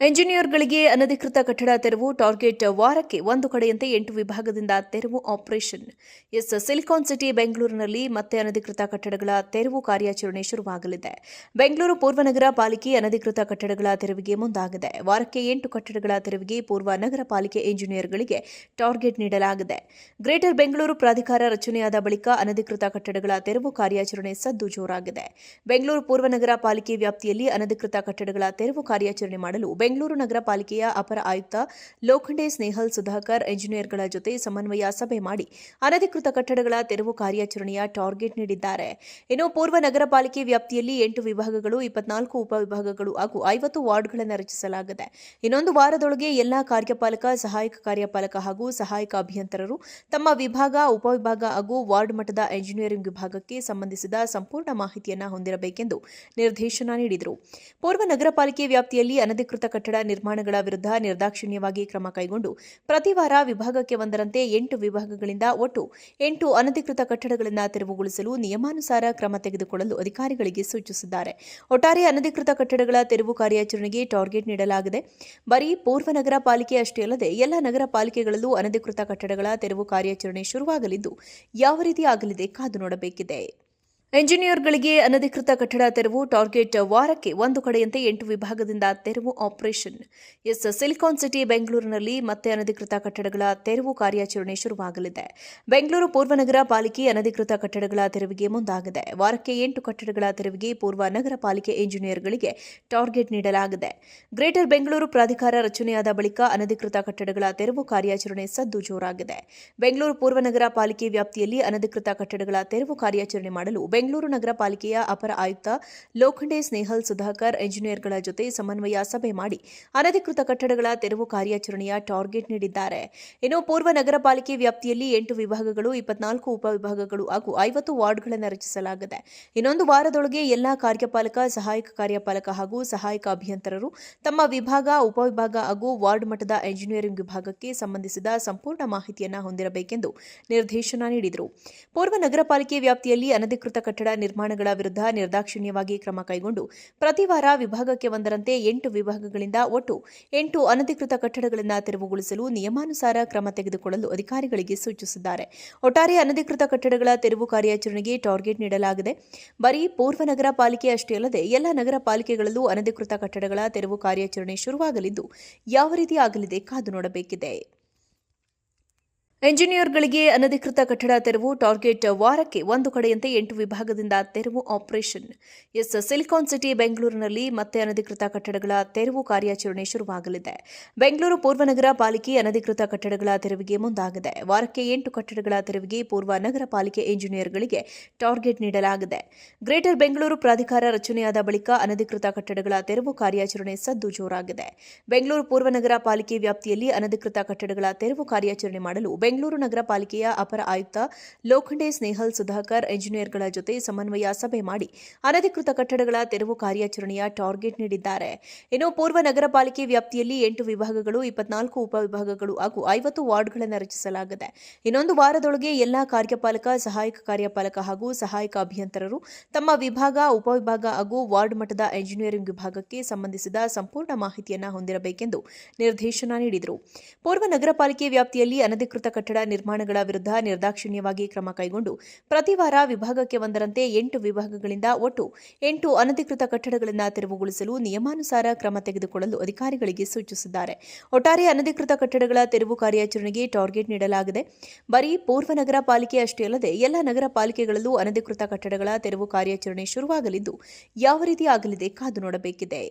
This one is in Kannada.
ಎಂಜಿನಿಯರ್ಗಳಿಗೆ ಅನಧಿಕೃತ ಕಟ್ಟಡ ತೆರವು ಟಾರ್ಗೆಟ್ ವಾರಕ್ಕೆ ಒಂದು ಕಡೆಯಂತೆ ಎಂಟು ವಿಭಾಗದಿಂದ ತೆರವು ಆಪರೇಷನ್. ಎಸ್ ಸಿಲಿಕಾನ್ ಸಿಟಿ ಬೆಂಗಳೂರಿನಲ್ಲಿ ಮತ್ತೆ ಅನಧಿಕೃತ ಕಟ್ಟಡಗಳ ತೆರವು ಕಾರ್ಯಾಚರಣೆ ಶುರುವಾಗಲಿದೆ. ಬೆಂಗಳೂರು ಪೂರ್ವ ನಗರ ಪಾಲಿಕೆ ಅನಧಿಕೃತ ಕಟ್ಟಡಗಳ ತೆರವಿಗೆ ಮುಂದಾಗಿದೆ. ವಾರಕ್ಕೆ ಎಂಟು ಕಟ್ಟಡಗಳ ತೆರವಿಗೆ ಪೂರ್ವ ನಗರ ಪಾಲಿಕೆ ಎಂಜಿನಿಯರ್ಗಳಿಗೆ ಟಾರ್ಗೆಟ್ ನೀಡಲಾಗಿದೆ. ಗ್ರೇಟರ್ ಬೆಂಗಳೂರು ಪ್ರಾಧಿಕಾರ ರಚನೆಯಾದ ಬಳಿಕ ಅನಧಿಕೃತ ಕಟ್ಟಡಗಳ ತೆರವು ಕಾರ್ಯಾಚರಣೆ ಸದ್ದು ಜೋರಾಗಿದೆ. ಬೆಂಗಳೂರು ಪೂರ್ವ ನಗರ ಪಾಲಿಕೆ ವ್ಯಾಪ್ತಿಯಲ್ಲಿ ಅನಧಿಕೃತ ಕಟ್ಟಡಗಳ ತೆರವು ಕಾರ್ಯಾಚರಣೆ ಮಾಡಲು ಬೆಂಗಳೂರು ನಗರ ಪಾಲಿಕೆಯ ಅಪರ ಆಯುಕ್ತ ಲೋಖಂಡೆ ಸ್ನೇಹಲ್ ಸುಧಾಕರ್ ಎಂಜಿನಿಯರ್ಗಳ ಜೊತೆ ಸಮನ್ವಯ ಸಭೆ ಮಾಡಿ ಅನಧಿಕೃತ ಕಟ್ಟಡಗಳ ತೆರವು ಕಾರ್ಯಾಚರಣೆಯ ಟಾರ್ಗೆಟ್ ನೀಡಿದ್ದಾರೆ. ಇನ್ನು ಪೂರ್ವ ನಗರ ಪಾಲಿಕೆ ವ್ಯಾಪ್ತಿಯಲ್ಲಿ ಎಂಟು ವಿಭಾಗಗಳು, ಇಪ್ಪತ್ನಾಲ್ಕು ಉಪವಿಭಾಗಗಳು ಹಾಗೂ ಐವತ್ತು ವಾರ್ಡ್ಗಳನ್ನು ರಚಿಸಲಾಗಿದೆ. ಇನ್ನೊಂದು ವಾರದೊಳಗೆ ಎಲ್ಲಾ ಕಾರ್ಯಪಾಲಕ, ಸಹಾಯಕ ಕಾರ್ಯಪಾಲಕ ಹಾಗೂ ಸಹಾಯಕ ಅಭಿಯಂತರರು ತಮ್ಮ ವಿಭಾಗ, ಉಪವಿಭಾಗ ಹಾಗೂ ವಾರ್ಡ್ ಮಟ್ಟದ ಎಂಜಿನಿಯರಿಂಗ್ ವಿಭಾಗಕ್ಕೆ ಸಂಬಂಧಿಸಿದ ಸಂಪೂರ್ಣ ಮಾಹಿತಿಯನ್ನು ಹೊಂದಿರಬೇಕೆಂದು ನಿರ್ದೇಶನ ನೀಡಿದರು. ಪೂರ್ವ ನಗರ ಪಾಲಿಕೆ ವ್ಯಾಪ್ತಿಯಲ್ಲಿ ಅನಧಿಕೃತ ಕಟ್ಟಡ ನಿರ್ಮಾಣಗಳ ವಿರುದ್ಧ ನಿರ್ದಾಕ್ಷಿಣ್ಯವಾಗಿ ಕ್ರಮ ಕೈಗೊಂಡು ಪ್ರತಿ ವಾರ ವಿಭಾಗಕ್ಕೆ ಒಂದರಂತೆ ಎಂಟು ವಿಭಾಗಗಳಿಂದ ಒಟ್ಟು ಎಂಟು ಅನಧಿಕೃತ ಕಟ್ಟಡಗಳನ್ನು ತೆರವುಗೊಳಿಸಲು ನಿಯಮಾನುಸಾರ ಕ್ರಮ ತೆಗೆದುಕೊಳ್ಳಲು ಅಧಿಕಾರಿಗಳಿಗೆ ಸೂಚಿಸಿದ್ದಾರೆ. ಒಟ್ಟಾರೆ ಅನಧಿಕೃತ ಕಟ್ಟಡಗಳ ತೆರವು ಕಾರ್ಯಾಚರಣೆಗೆ ಟಾರ್ಗೆಟ್ ನೀಡಲಾಗಿದೆ. ಬರೀ ಪೂರ್ವ ನಗರ ಪಾಲಿಕೆ ಅಷ್ಟೇ ಅಲ್ಲದೆ ಎಲ್ಲ ನಗರ ಪಾಲಿಕೆಗಳಲ್ಲೂ ಅನಧಿಕೃತ ಕಟ್ಟಡಗಳ ತೆರವು ಕಾರ್ಯಾಚರಣೆ ಶುರುವಾಗಲಿದ್ದು ಯಾವ ರೀತಿ ಆಗಲಿದೆ ಕಾದು ನೋಡಬೇಕಿದೆ. ಎಂಜಿನಿಯರ್ಗಳಿಗೆ ಅನಧಿಕೃತ ಕಟ್ಟಡ ತೆರವು, ಟಾರ್ಗೆಟ್ ವಾರಕ್ಕೆ ಒಂದು ಕಡೆಯಂತೆ ಎಂಟು ವಿಭಾಗದಿಂದ ತೆರವು ಆಪರೇಷನ್. ಎಸ್ ಸಿಲಿಕಾನ್ ಸಿಟಿ, ಬೆಂಗಳೂರಿನಲ್ಲಿ ಮತ್ತೆ ಅನಧಿಕೃತ ಕಟ್ಟಡಗಳ ತೆರವು ಕಾರ್ಯಾಚರಣೆ ಶುರುವಾಗಲಿದೆ. ಬೆಂಗಳೂರು ಪೂರ್ವ ನಗರ ಪಾಲಿಕೆ ಅನಧಿಕೃತ ಕಟ್ಟಡಗಳ ತೆರವಿಗೆ ಮುಂದಾಗಿದೆ. ವಾರಕ್ಕೆ ಎಂಟು ಕಟ್ಟಡಗಳ ತೆರವಿಗೆ ಪೂರ್ವ ನಗರ ಪಾಲಿಕೆ ಎಂಜಿನಿಯರ್ಗಳಿಗೆ ಟಾರ್ಗೆಟ್ ನೀಡಲಾಗಿದೆ. ಗ್ರೇಟರ್ ಬೆಂಗಳೂರು ಪ್ರಾಧಿಕಾರ ರಚನೆಯಾದ ಬಳಿಕ ಅನಧಿಕೃತ ಕಟ್ಟಡಗಳ ತೆರವು ಕಾರ್ಯಾಚರಣೆ ಸದ್ದು ಜೋರಾಗಿದೆ. ಬೆಂಗಳೂರು ಪೂರ್ವ ನಗರ ಪಾಲಿಕೆ ವ್ಯಾಪ್ತಿಯಲ್ಲಿ ಅನಧಿಕೃತ ಕಟ್ಟಡಗಳ ತೆರವು ಕಾರ್ಯಾಚರಣೆ ಮಾಡಲು ಬೆಂಗಳೂರು ನಗರ ಪಾಲಿಕೆಯ ಅಪರ ಆಯುಕ್ತ ಲೋಖಂಡೆ ಸ್ನೇಹಲ್ ಸುಧಾಕರ್ ಎಂಜಿನಿಯರ್ಗಳ ಜೊತೆ ಸಮನ್ವಯ ಸಭೆ ಮಾಡಿ ಅನಧಿಕೃತ ಕಟ್ಟಡಗಳ ತೆರವು ಕಾರ್ಯಾಚರಣೆಯ ಟಾರ್ಗೆಟ್ ನೀಡಿದ್ದಾರೆ. ಇನ್ನು ಪೂರ್ವ ನಗರ ಪಾಲಿಕೆ ವ್ಯಾಪ್ತಿಯಲ್ಲಿ ಎಂಟು ವಿಭಾಗಗಳು, ಇಪ್ಪತ್ನಾಲ್ಕು ಉಪವಿಭಾಗಗಳು ಹಾಗೂ ಐವತ್ತು ವಾರ್ಡ್ಗಳನ್ನು ರಚಿಸಲಾಗಿದೆ. ಇನ್ನೊಂದು ವಾರದೊಳಗೆ ಎಲ್ಲಾ ಕಾರ್ಯಪಾಲಕ, ಸಹಾಯಕ ಕಾರ್ಯಪಾಲಕ ಹಾಗೂ ಸಹಾಯಕ ಅಭಿಯಂತರರು ತಮ್ಮ ವಿಭಾಗ, ಉಪವಿಭಾಗ ಹಾಗೂ ವಾರ್ಡ್ ಮಟ್ಟದ ಎಂಜಿನಿಯರಿಂಗ್ ವಿಭಾಗಕ್ಕೆ ಸಂಬಂಧಿಸಿದ ಸಂಪೂರ್ಣ ಮಾಹಿತಿಯನ್ನು ಹೊಂದಿರಬೇಕೆಂದು ನಿರ್ದೇಶನ ನೀಡಿದರು. ಪೂರ್ವ ನಗರ ಪಾಲಿಕೆ ವ್ಯಾಪ್ತಿಯಲ್ಲಿ ಅನಧಿಕೃತ ಕಟ್ಟಡ ನಿರ್ಮಾಣಗಳ ವಿರುದ್ಧ ನಿರ್ದಾಕ್ಷಿಣ್ಯವಾಗಿ ಕ್ರಮ ಕೈಗೊಂಡು ಪ್ರತಿ ವಾರ ವಿಭಾಗಕ್ಕೆ ಒಂದರಂತೆ ಎಂಟು ವಿಭಾಗಗಳಿಂದ ಒಟ್ಟು ಎಂಟು ಅನಧಿಕೃತ ಕಟ್ಟಡಗಳನ್ನು ತೆರವುಗೊಳಿಸಲು ನಿಯಮಾನುಸಾರ ಕ್ರಮ ತೆಗೆದುಕೊಳ್ಳಲು ಅಧಿಕಾರಿಗಳಿಗೆ ಸೂಚಿಸಿದ್ದಾರೆ. ಒಟ್ಟಾರೆ ಅನಧಿಕೃತ ಕಟ್ಟಡಗಳ ತೆರವು ಕಾರ್ಯಾಚರಣೆಗೆ ಟಾರ್ಗೆಟ್ ನೀಡಲಾಗಿದೆ. ಬರೀ ಪೂರ್ವ ನಗರ ಪಾಲಿಕೆ ಅಷ್ಟೇ ಅಲ್ಲದೆ ಎಲ್ಲ ನಗರ ಪಾಲಿಕೆಗಳಲ್ಲೂ ಅನಧಿಕೃತ ಕಟ್ಟಡಗಳ ತೆರವು ಕಾರ್ಯಾಚರಣೆ ಶುರುವಾಗಲಿದ್ದು ಯಾವ ರೀತಿ ಆಗಲಿದೆ ಕಾದು ನೋಡಬೇಕಿದೆ. ಎಂಜಿನಿಯರ್ಗಳಿಗೆ ಅನಧಿಕೃತ ಕಟ್ಟಡ ತೆರವು, ಟಾರ್ಗೆಟ್ ವಾರಕ್ಕೆ ಒಂದು ಕಡೆಯಂತೆ ಎಂಟು ವಿಭಾಗದಿಂದ ತೆರವು ಆಪರೇಷನ್. ಎಸ್ ಸಿಲಿಕಾನ್ ಸಿಟಿ, ಬೆಂಗಳೂರಿನಲ್ಲಿ ಮತ್ತೆ ಅನಧಿಕೃತ ಕಟ್ಟಡಗಳ ತೆರವು ಕಾರ್ಯಾಚರಣೆ ಶುರುವಾಗಲಿದೆ. ಬೆಂಗಳೂರು ಪೂರ್ವ ನಗರ ಪಾಲಿಕೆ ಅನಧಿಕೃತ ಕಟ್ಟಡಗಳ ತೆರವಿಗೆ ಮುಂದಾಗಿದೆ. ವಾರಕ್ಕೆ ಎಂಟು ಕಟ್ಟಡಗಳ ತೆರವಿಗೆ ಪೂರ್ವ ನಗರ ಪಾಲಿಕೆ ಎಂಜಿನಿಯರ್ಗಳಿಗೆ ಟಾರ್ಗೆಟ್ ನೀಡಲಾಗಿದೆ. ಗ್ರೇಟರ್ ಬೆಂಗಳೂರು ಪ್ರಾಧಿಕಾರ ರಚನೆಯಾದ ಬಳಿಕ ಅನಧಿಕೃತ ಕಟ್ಟಡಗಳ ತೆರವು ಕಾರ್ಯಾಚರಣೆ ಸದ್ದು ಜೋರಾಗಿದೆ. ಬೆಂಗಳೂರು ಪೂರ್ವ ನಗರ ಪಾಲಿಕೆ ವ್ಯಾಪ್ತಿಯಲ್ಲಿ ಅನಧಿಕೃತ ಕಟ್ಟಡಗಳ ತೆರವು ಕಾರ್ಯಾಚರಣೆ ಮಾಡಲು ಬೆಂಗಳೂರು ನಗರ ಪಾಲಿಕೆಯ ಅಪರ ಆಯುಕ್ತ ಲೋಖಂಡೆ ಸ್ನೇಹಲ್ ಸುಧಾಕರ್ ಎಂಜಿನಿಯರ್ಗಳ ಜೊತೆ ಸಮನ್ವಯ ಸಭೆ ಮಾಡಿ ಅನಧಿಕೃತ ಕಟ್ಟಡಗಳ ತೆರವು ಕಾರ್ಯಾಚರಣೆಯ ಟಾರ್ಗೆಟ್ ನೀಡಿದ್ದಾರೆ. ಇನ್ನು ಪೂರ್ವ ನಗರ ಪಾಲಿಕೆ ವ್ಯಾಪ್ತಿಯಲ್ಲಿ ಎಂಟು ವಿಭಾಗಗಳು, ಇಪ್ಪತ್ನಾಲ್ಕು ಉಪವಿಭಾಗಗಳು ಹಾಗೂ ಐವತ್ತು ವಾರ್ಡ್ಗಳನ್ನು ರಚಿಸಲಾಗಿದೆ. ಇನ್ನೊಂದು ವಾರದೊಳಗೆ ಎಲ್ಲಾ ಕಾರ್ಯಪಾಲಕ, ಸಹಾಯಕ ಕಾರ್ಯಪಾಲಕ ಹಾಗೂ ಸಹಾಯಕ ಅಭಿಯಂತರರು ತಮ್ಮ ವಿಭಾಗ, ಉಪವಿಭಾಗ ಹಾಗೂ ವಾರ್ಡ್ ಮಟ್ಟದ ಎಂಜಿನಿಯರಿಂಗ್ ವಿಭಾಗಕ್ಕೆ ಸಂಬಂಧಿಸಿದ ಸಂಪೂರ್ಣ ಮಾಹಿತಿಯನ್ನು ಹೊಂದಿರಬೇಕೆಂದು ನಿರ್ದೇಶನ ನೀಡಿದರು. ಪೂರ್ವ ನಗರ ಪಾಲಿಕೆ ವ್ಯಾಪ್ತಿಯಲ್ಲಿ ಅನಧಿಕೃತ ಕಟ್ಟಡ ನಿರ್ಮಾಣಗಳ ವಿರುದ್ಧ ನಿರ್ದಾಕ್ಷಿಣ್ಯವಾಗಿ ಕ್ರಮ ಕೈಗೊಂಡು ಪ್ರತಿವಾರ ವಿಭಾಗಕ್ಕೆ ಒಂದರಂತೆ ಎಂಟು ವಿಭಾಗಗಳಿಂದ ಒಟ್ಟು ಎಂಟು ಅನಧಿಕೃತ ಕಟ್ಟಡಗಳನ್ನು ತೆರವುಗೊಳಿಸಲು ನಿಯಮಾನುಸಾರ ಕ್ರಮ ತೆಗೆದುಕೊಳ್ಳಲು ಅಧಿಕಾರಿಗಳಿಗೆ ಸೂಚಿಸಿದ್ದಾರೆ. ಒಟ್ಟಾರೆ ಅನಧಿಕೃತ ಕಟ್ಟಡಗಳ ತೆರವು ಕಾರ್ಯಾಚರಣೆಗೆ ಟಾರ್ಗೆಟ್ ನೀಡಲಾಗಿದೆ. ಬರೀ ಪೂರ್ವ ನಗರ ಪಾಲಿಕೆ ಅಷ್ಟೇ ಅಲ್ಲದೆ ಎಲ್ಲ ನಗರ ಪಾಲಿಕೆಗಳಲ್ಲೂ ಅನಧಿಕೃತ ಕಟ್ಟಡಗಳ ತೆರವು ಕಾರ್ಯಾಚರಣೆ ಶುರುವಾಗಲಿದ್ದು ಯಾವ ರೀತಿ ಆಗಲಿದೆ ಕಾದು ನೋಡಬೇಕಿದೆ.